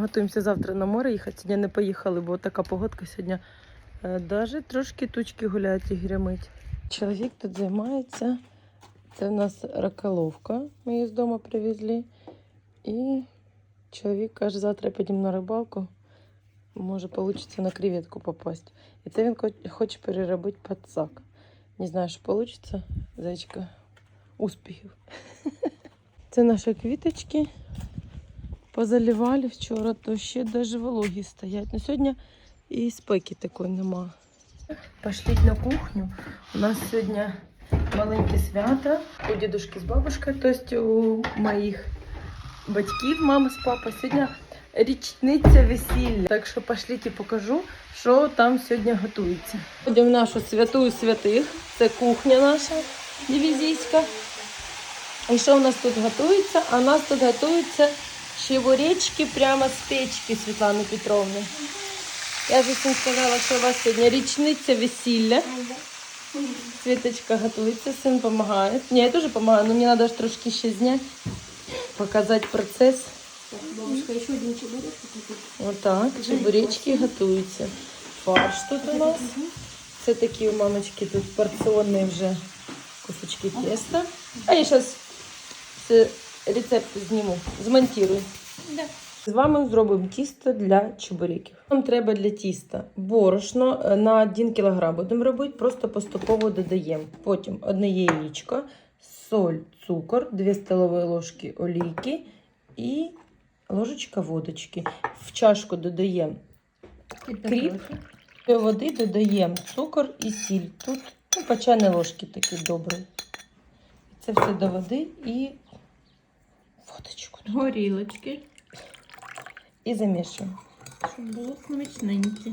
Готуємося завтра на море їхати. Сьогодні не поїхали, бо така погодка сьогодні. Е, Даже трошки тучки гуляють і грямить. Чоловік тут займається. Це у нас раколовка. Ми її з дому привезли. І чоловік каже, завтра підемо на рибалку. Може, вийде на креветку попасть. І це він хоче переробити пацак. Не знаю, що вийде. Зайчика, успіхів. Це наші квіточки. Позаливали вчора, то ще навіть вологі стоять. Ну сьогодні і спеки такої нема. Пошліть на кухню. У нас сьогодні маленьке свято у дідушки з бабушкою, тобто у моїх батьків, мами з папою. Сьогодні річниця весілля. Так що пошліть і покажу, що там сьогодні готується. Ходимо в нашу святую святих. Це кухня наша дивізійська. І що у нас тут готується? А у нас тут готується чебуречки прямо з печки Світлани Петровни. Я ж всім сказала, що у вас сьогодні річниця весілля. Світочка готується, син допомагає. Ні, я теж допомагаю, але мені треба ж трошки ще зняти, показати процес. Бабушка, еще один чебурек. Отак, чебуречки готуються. Фарш тут у нас. Це такі у мамочки тут порціонні вже кусочки теста. А я зараз рецепт зніму, змонтую. Да. З вами зробимо тісто для чебуреків. Нам треба для тіста борошно е, на 1 кг будемо робити, просто поступово додаємо. Потім одне яєчко, соль, цукор, 2 столові ложки олійки і ложечка водочки. В чашку додаємо кріп, до води додаємо цукор і сіль. Тут ну, по чайній ложки такий добрий. Це все до води і водочку. Горілочки, І замішуємо. щоб було смачненьке.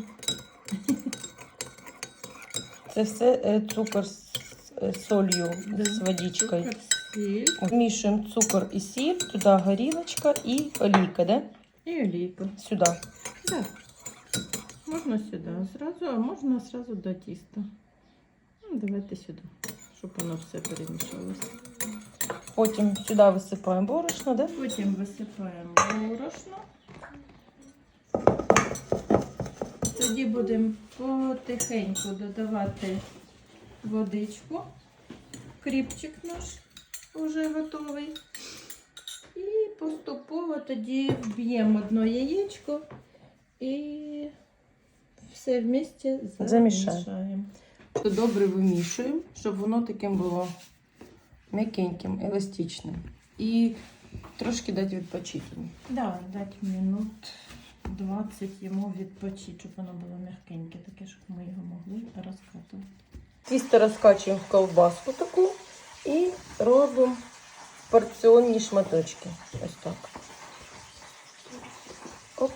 Це все е, цукор з е, солью, з водичкою. Цукор, сіль Вмішуємо цукор і сіль, туди горілочка і олійка, да? і олійку. Сюди. Да. Можна сюди зразу, а можна зразу до тіста. Ну, давайте сюди, щоб воно все перемішалося. Потім сюди висипаємо борошно, да? Потім висипаємо борошно. Тоді будемо потихеньку додавати водичку. Кріпчик наш вже готовий. І поступово тоді вб'ємо одно яєчко і все Замішаємо. замішаємо. Добре вимішуємо, щоб воно таким було м'якеньким, еластичним. І трошки дати відпочити. Да, дати минут 20 йому відпочити, щоб воно було м'якеньке, таке, щоб ми його могли розкатувати. Тісто розкачуємо в ковбаску таку і робимо порціонні шматочки. Ось так. Оп.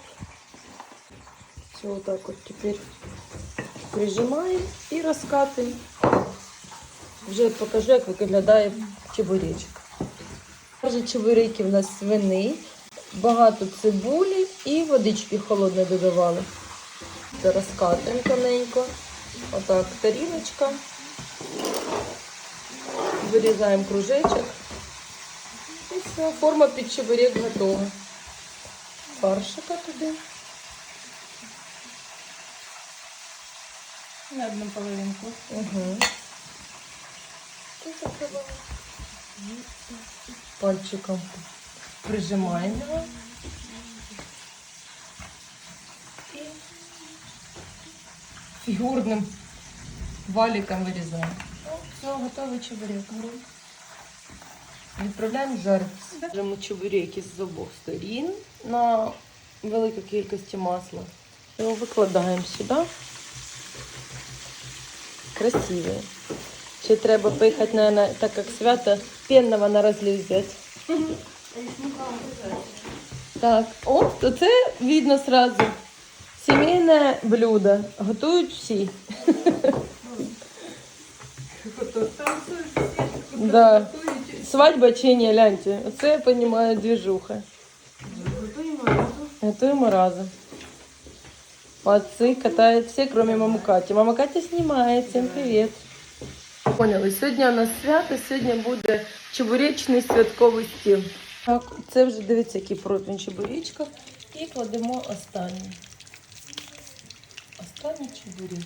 Все вот так вот теперь прижимаємо і розкатуємо. Вже покажу, як виглядає чебуречок. Вже чебуреки в нас свини, багато цибулі і водички холодної додавали. Це розкатуємо тоненько. Отак, тарілочка. Вирізаємо кружечок. І все, форма під чебурек готова. Фаршика туди. На одну половинку. Угу. Пальчиком прижимаємо його. І фігурним валиком вирізаємо. Все, готовий чебурек. Відправляємо жаритися. Жаримо чебуреки з обох сторін на великій кількості масла. Його викладаємо сюди. Красиві. Ще треба поїхати, наверное, так як свято, пенного на розлив взяти. Так, о, то це видно сразу. Сімейне блюдо. Готують всі. Да. Свадьба чи ні, гляньте. Оце я розумію движуха. Готуємо разом. Молодцы, катают все, кроме мамы Кати. Мама Катя снимает. Всем привет. Поняли, сьогодні у нас свято, сьогодні буде чебуречний святковий стіл. Так, це вже дивіться, який противень чебуречка. І І кладемо останній. Останній чебурек.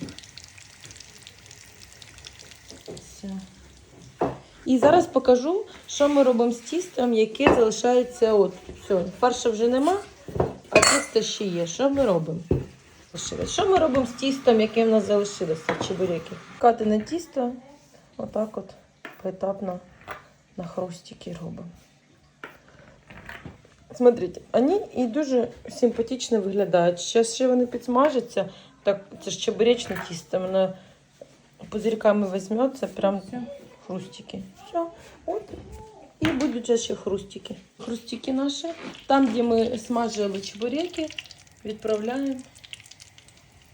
Все. І зараз покажу, що ми робимо з тістом, яке залишається от. Все, фарша вже нема, а тісто ще є. Що ми робимо? Що ми робимо з тістом, яке в нас залишилося, чебуреки? Катине тісто, отак от поетапно на хрустики робимо. Смотрите, вони і дуже симпатично виглядають. Зараз ще вони підсмажаться. Так, це ж чебуречне тісто, воно пузырьками візьметься, прям Все. хрустики. Все, от. І будуть ще хрустики. Хрустики наші. Там, де ми смажили чебуреки, відправляємо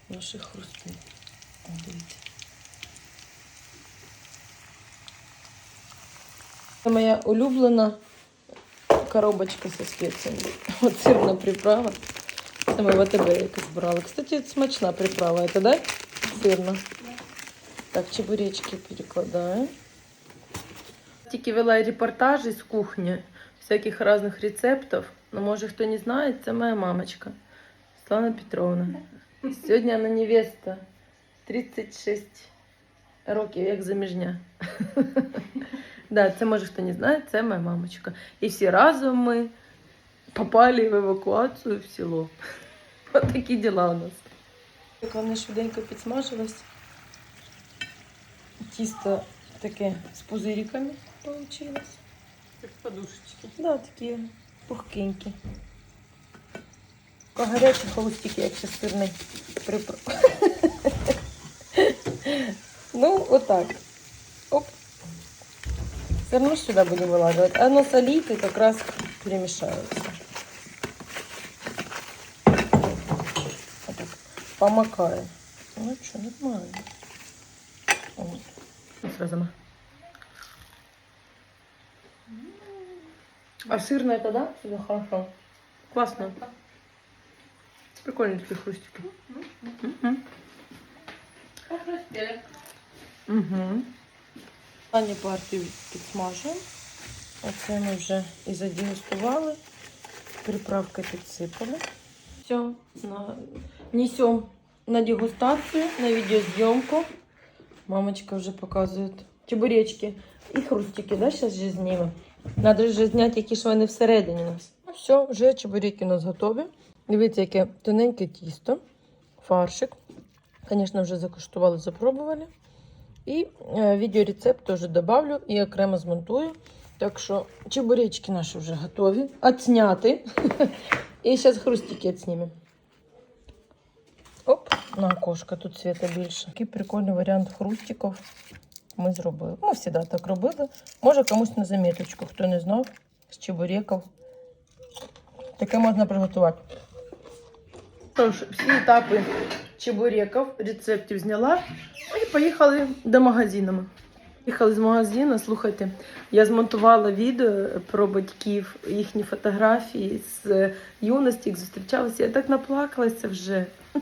наші хрусти. Дивіться. Це моя улюблена коробочка зі спеціями. От сирна приправа. Це ми в АТБ якось брали. Кстати, смачна приправа. Це, да? Сирна. Так, чебуречки перекладаю. Тільки вела репортажі з кухні, всяких різних рецептів. Ну, може, хто не знає, це моя мамочка Слана Петровна. Сьогодні вона невеста 36 років, як заміжня. Да, це може хто не знає, це моя мамочка. І всі разом ми попали в евакуацію в село. Ось такі діла у нас. Так вони швиденько підсмажились. Тісто таке з пузириками вийшло. Как подушечки. Да, такі пухкенькі. Гарячі холостики, як ще сирний приправ. ну, отак. Оп. Все равно сюда будем вылаживать. Оно солит и как раз перемешается. Вот так. Помакаем. Ну что, нормально. Вот. Ну, Сразу. А сырная это, да? Сюда хорошо. Классно. Прикольные такие хрустики. Угу. Останню партію підсмажуємо. Оце ми вже і задегустували. Приправки підсипали. Все, на... несемо на дегустацію, на відеозйомку. Мамочка вже показує чебуречки і хрустики, да, зараз же знімемо. Надо ж зняти, які ж вони всередині у нас. Ну, Все, вже чебуреки у нас готові. Дивіться, яке тоненьке тісто, фаршик. Звісно, вже закуштували, запробували. І е, відеорецепт теж добавлю і окремо змонтую. Так що чебуречки наші вже готові. Отсняти. І зараз хрустики відснімемо. Оп, на окошко, тут світа більше. Такий прикольний варіант хрустиків ми зробили. Ми завжди так робили. Може комусь на заміточку, хто не знав, з чебуреків. Таке можна приготувати. Тож, всі етапи чебуреків, рецептів зняла. І поїхали до магазину. Їхали з магазину, слухайте, я змонтувала відео про батьків, їхні фотографії з юності, як зустрічалися. Я так наплакалася вже.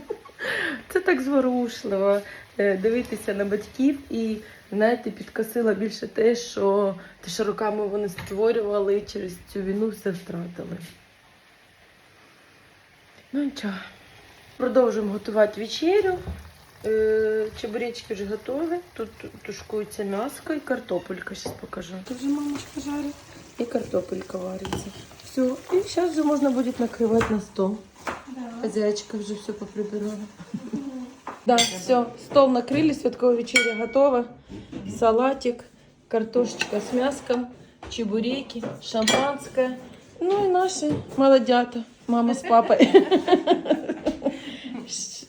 Це так зворушливо е, дивитися на батьків і, знаєте, підкосила більше те, що те, що роками вони створювали і через цю війну все втратили. Ну нічого. Продовжуємо готувати вечерю. Е, Чебуречки вже готові. Тут тушкується м'яско і картопелька. Зараз покажу. Тут вже мамочка жарить. І картопелька вариться. Все. І зараз вже можна буде накривати на стол. Хозяйка вже все поприбирала. Да, все, стол накрили, святковая вечеря готова. Салатик, картошечка с мяском, чебуреки, шампанское. Ну и наши молодята, мама с папой.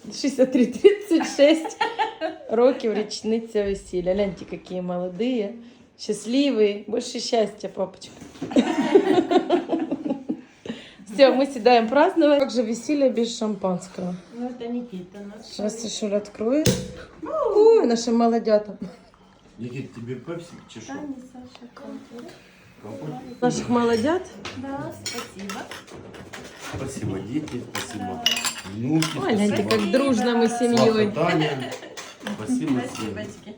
63-36 років річниця весілля. Гляньте, какие молодые, счастливые. Больше счастья, папочка. Все, мы седаем праздновать. Как же веселье без шампанского? Ну, это Никита наш. Сейчас Сашуля откроет. Ой, наши молодята. Никит, тебе пепси чи що? Таня, Саша, компот. Наших молодят. Да, спасибо. Спасибо, дети, спасибо. Внуки, Ой, гляньте, спасибо. как дружно мы с семьей. Сваха Таня. Спасибо всем. Спасибочки.